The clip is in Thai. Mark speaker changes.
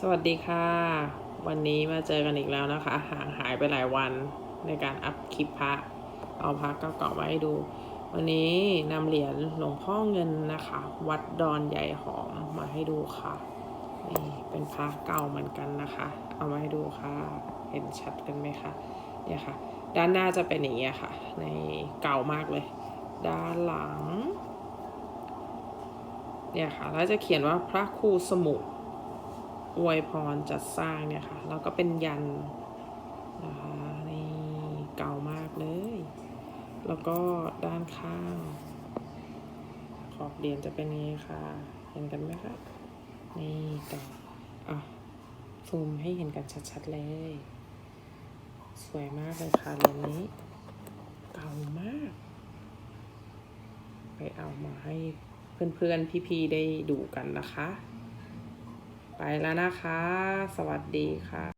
Speaker 1: สวัสดีค่ะ วันนี้มาเจอกันอีกแล้วนะคะ ห่างหายไปหลายวันในการอัพคลิปพระเอาพระเก่าๆมาให้ดู วันนี้นำเหรียญหลวงพ่อเงินนะคะ วัดดอนใหญ่หอมมาให้ดูค่ะนี่เป็นพระเก่าเหมือนกันนะคะ เอามาให้ดูค่ะ เห็นชัดกันไหมคะเนี่ยค่ะ ด้านหน้าจะเป็นอย่างนี้ยค่ะ ในเก่ามากเลย ด้านหลังเนี่ยค่ะแล้วจะเขียนว่าพระครูสมุท อวยพรจัดสร้างเนี่ยค่ะ แล้วก็เป็นยันนะคะนี่เก่ามากเลย แล้วก็ด้านข้าง ขอบเหรียญจะเป็นนี้ค่ะ เห็นกันไหมคะ นี่ต่ออะซูมให้เห็นกันชัดๆเลย สวยมากเลยค่ะเหรียญนี้ เก่ามาก ไปเอามาให้เพื่อนๆ พี่ๆ ได้ดูกันนะคะ ไปแล้วนะคะ สวัสดีค่ะ